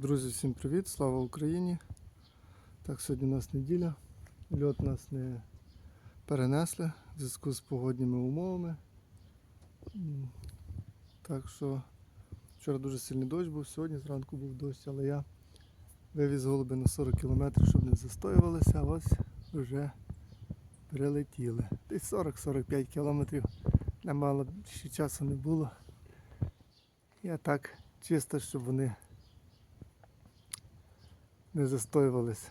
Друзі, всім привіт! Слава Україні! Так, сьогодні у нас неділя. Льот нас не перенесли в зв'язку з погодніми умовами. Так що вчора дуже сильний дощ був, сьогодні зранку був дощ, але я вивіз голуби на 40 км, щоб не застоювалися, а ось вже прилетіли. Десь 40-45 кілометрів. Немало ще часу не було. Я так чисто, щоб вони не застоювались.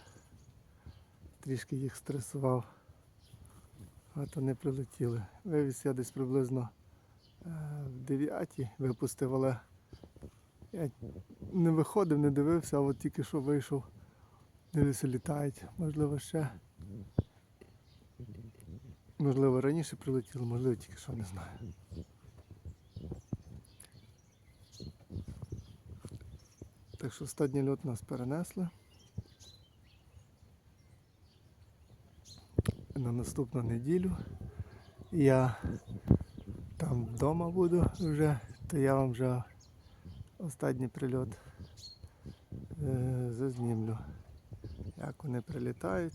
Трішки їх стресував. От вони прилетіли. Вивіз я десь приблизно е, в 9 випустив, але я не виходив, не дивився, а от тільки що вийшов, дивлюся, літають. Можливо, ще. Можливо, раніше прилетіло, можливо, тільки що не знаю. Так що останній льот нас перенесли. На наступну неділю. Я там вдома буду вже, то я вам вже останній прильот е, зазнімлю. Як вони прилітають.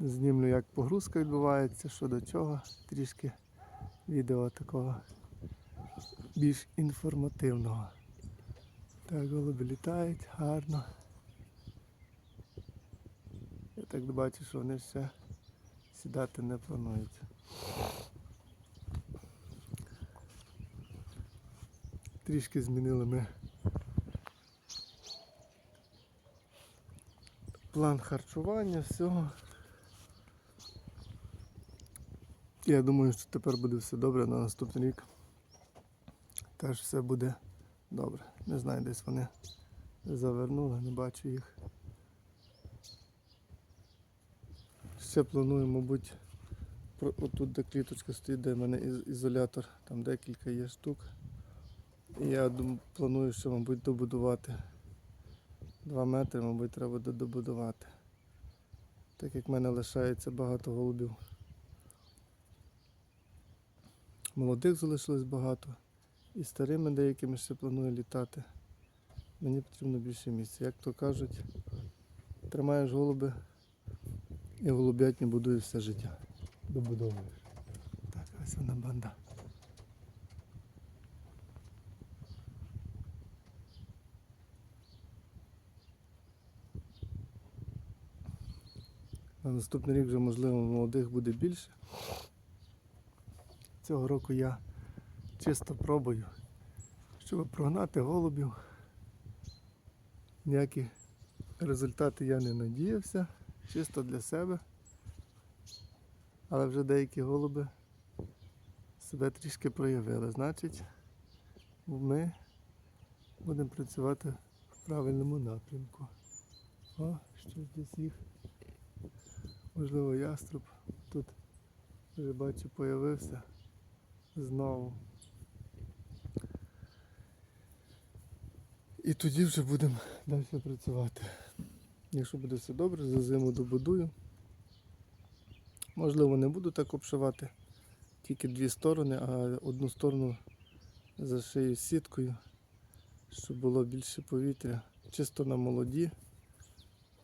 Знімлю, як погрузка відбувається, що до чого. Трішки відео такого більш інформативного. Так, голуби літають гарно. Так бачу, що вони ще сідати не планують. Трішки змінили ми план харчування, всього. Я думаю, що тепер буде все добре на наступний рік. Теж все буде добре. Не знаю, десь вони завернули, не бачу їх. Ще планую, мабуть, отут де кліточка стоїть, де в мене ізолятор, там декілька є штук. І я планую, що, мабуть, добудувати. Два метри, мабуть, треба добудувати. Так як в мене лишається багато голубів. Молодих залишилось багато. І старими деякими ще планую літати. Мені потрібно більше місця. Як то кажуть, тримаєш голуби і голубятню будуєш все життя. Добудовуєш. Так, ось вона банда. На наступний рік вже можливо молодих буде більше. Цього року я чисто пробую, щоб прогнати голубів. Ніякі результати я не надіявся, чисто для себе. Але вже деякі голуби себе трішки проявили. Значить, ми будемо працювати в правильному напрямку. О, що десь їх. Можливо, яструб тут вже бачу появився знову. І тоді вже будемо далі працювати. Якщо буде все добре, за зиму добудую. Можливо, не буду так обшивати, тільки дві сторони, а одну сторону зашию сіткою, щоб було більше повітря. Чисто на молоді.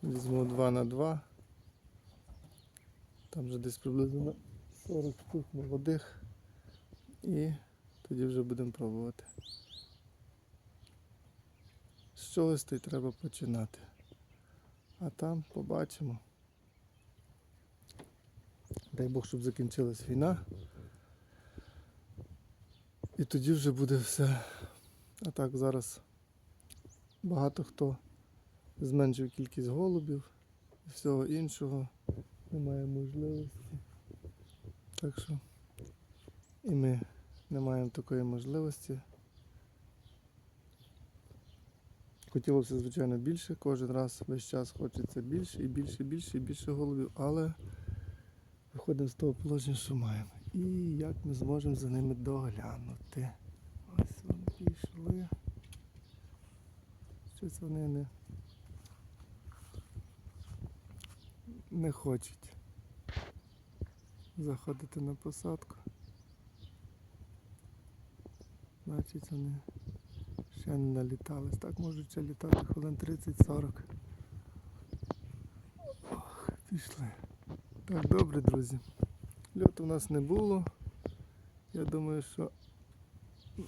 Візьму 2 на 2. Там вже десь приблизно 40 штук молодих. І тоді вже будемо пробувати. З чогось треба починати. А там побачимо. Дай Бог, щоб закінчилась війна. І тоді вже буде все. А так зараз багато хто зменшив кількість голубів і всього іншого. Немає можливості. Так що і ми не маємо такої можливості. Хотілося, звичайно, більше, кожен раз весь час хочеться більше і більше, більше, і більше голубів, але виходимо з того положення, що маємо. І як ми зможемо за ними доглянути. Ось вони пішли. Щось вони не, не хочуть заходити на посадку. Значить вони Ще не налітались. Так можуть ще літати хвилин 30-40. Ох, пішли. Так, добре, друзі. Льоту у нас не було. Я думаю, що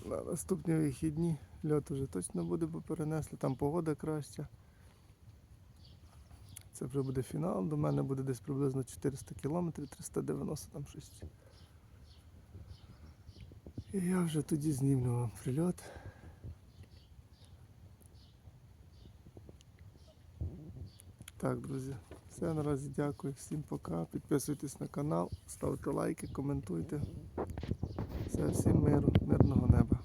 на наступні вихідні льот вже точно буде, бо перенесли. Там погода краща. Це вже буде фінал. До мене буде десь приблизно 400 кілометрів, 390 там щось. І я вже тоді знімлю вам прильот. Так, друзі, все наразі дякую. Всім пока. Підписуйтесь на канал, ставте лайки, коментуйте. Все, всім миру, мирного неба.